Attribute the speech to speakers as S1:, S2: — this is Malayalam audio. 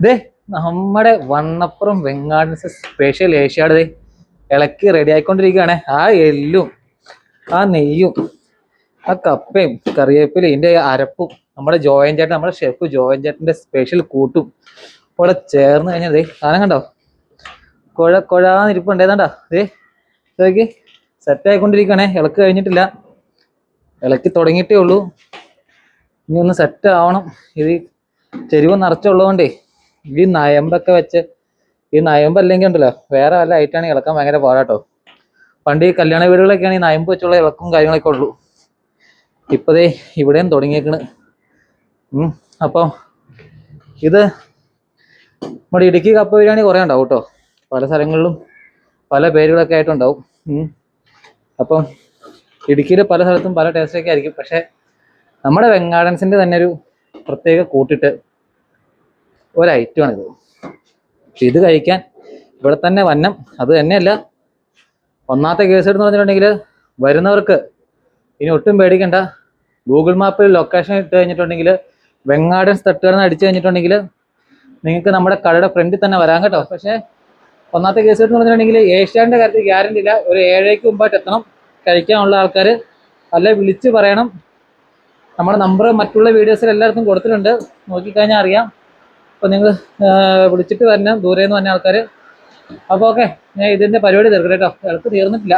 S1: ദേ നമ്മുടെ വണ്ണപ്പുറം വെങ്ങാടൻസ് സ്പെഷ്യൽ ഏഷ്യാട് ദേ ഇളക്കി റെഡി ആയിക്കൊണ്ടിരിക്കുകയാണ്. ആ എല്ലും ആ നെയ്യും ആ കപ്പയും കറിവേപ്പിലയും ഇതിന്റെ അരപ്പും നമ്മുടെ ജോയൻ ചേട്ടൻ നമ്മുടെ ഷെഫ് ജോയൻ ചേട്ടന്റെ സ്പെഷ്യൽ കൂട്ടും ഇവിടെ ചേർന്ന് കഴിഞ്ഞാൽ ദേ സാധനം കണ്ടോ? കുഴ കുഴാന്നിരിപ്പുണ്ട് ഏതാണ്ടാ? ദേ ഇതൊക്കെ സെറ്റ് ആയിക്കൊണ്ടിരിക്കുകയാണേ. ഇളക്ക് കഴിഞ്ഞിട്ടില്ല. ഇളക്കി തുടങ്ങിയിട്ടേ ഉള്ളൂ. ഇനി ഒന്ന് സെറ്റ് ആവണം. ഇത് ചെരുവ് നിറച്ചുള്ളതുകൊണ്ടേ ഈ നയമ്പൊക്കെ വെച്ച് ഈ നയമ്പ് അല്ലെങ്കിൽ ഉണ്ടല്ലോ വേറെ വല്ല ഐറ്റാണെങ്കിൽ ഇളക്കാൻ ഭയങ്കര പാടാട്ടോ. പണ്ട് ഈ കല്യാണ വീടുകളൊക്കെയാണ് ഈ നയമ്പ് വെച്ചുള്ള ഇളക്കും കാര്യങ്ങളൊക്കെ ഉള്ളൂ. ഇപ്പതേ ഇവിടെയും തുടങ്ങിയേക്കണ്. അപ്പോൾ ഇത് നമ്മുടെ ഇടുക്കി കപ്പ ബിരിയാണി കുറേ ഉണ്ടാവും കേട്ടോ. പല സ്ഥലങ്ങളിലും പല പേരുകളൊക്കെ ആയിട്ടുണ്ടാവും. അപ്പം ഇടുക്കിയിൽ പല സ്ഥലത്തും പല ടേസ്റ്റൊക്കെ ആയിരിക്കും. പക്ഷേ നമ്മുടെ വെങ്ങാടൻസിന്റെ തന്നെ ഒരു പ്രത്യേക കൂട്ടിട്ട് ഒരു ഐറ്റമാണിത് ഇത്. കഴിക്കാൻ ഇവിടെ തന്നെ വന്നം. അത് തന്നെയല്ല. ഒന്നാമത്തെ കേസ് എന്ന് പറഞ്ഞിട്ടുണ്ടെങ്കിൽ വരുന്നവർക്ക് ഇനി ഒട്ടും പേടിക്കണ്ട. ഗൂഗിൾ മാപ്പിൽ ലൊക്കേഷൻ ഇട്ട് കഴിഞ്ഞിട്ടുണ്ടെങ്കിൽ വെങ്ങാടൻസ് തട്ടുകടന്ന് അടിച്ചു കഴിഞ്ഞിട്ടുണ്ടെങ്കിൽ നിങ്ങൾക്ക് നമ്മുടെ കടയുടെ ഫ്രണ്ടിൽ തന്നെ വരാം കേട്ടോ. പക്ഷേ ഒന്നാമത്തെ കേസ് എന്ന് പറഞ്ഞിട്ടുണ്ടെങ്കിൽ ഏഷ്യാന്റെ കാര്യത്തിൽ ഗ്യാരണ്ടി ഇല്ല. ഒരു ഏഴരയ്ക്ക് മുമ്പായിട്ട് എത്തണം. കഴിക്കാനുള്ള ആൾക്കാർ അല്ലെ വിളിച്ച് പറയണം. നമ്മുടെ നമ്പർ മറ്റുള്ള വീഡിയോസിൽ എല്ലാവർക്കും കൊടുത്തിട്ടുണ്ട്. നോക്കിക്കഴിഞ്ഞാൽ അറിയാം. അപ്പോൾ നിങ്ങൾ വിളിച്ചിട്ട് തന്നെ ദൂരെ നിന്ന് വന്ന ആൾക്കാർ അപ്പോൾ ഓക്കെ ഞാൻ ഇതിന്റെ പരിപാടി തീർക്കട്ടെ കേട്ടോ ഇളക്ക് തീർന്നിട്ടില്ല.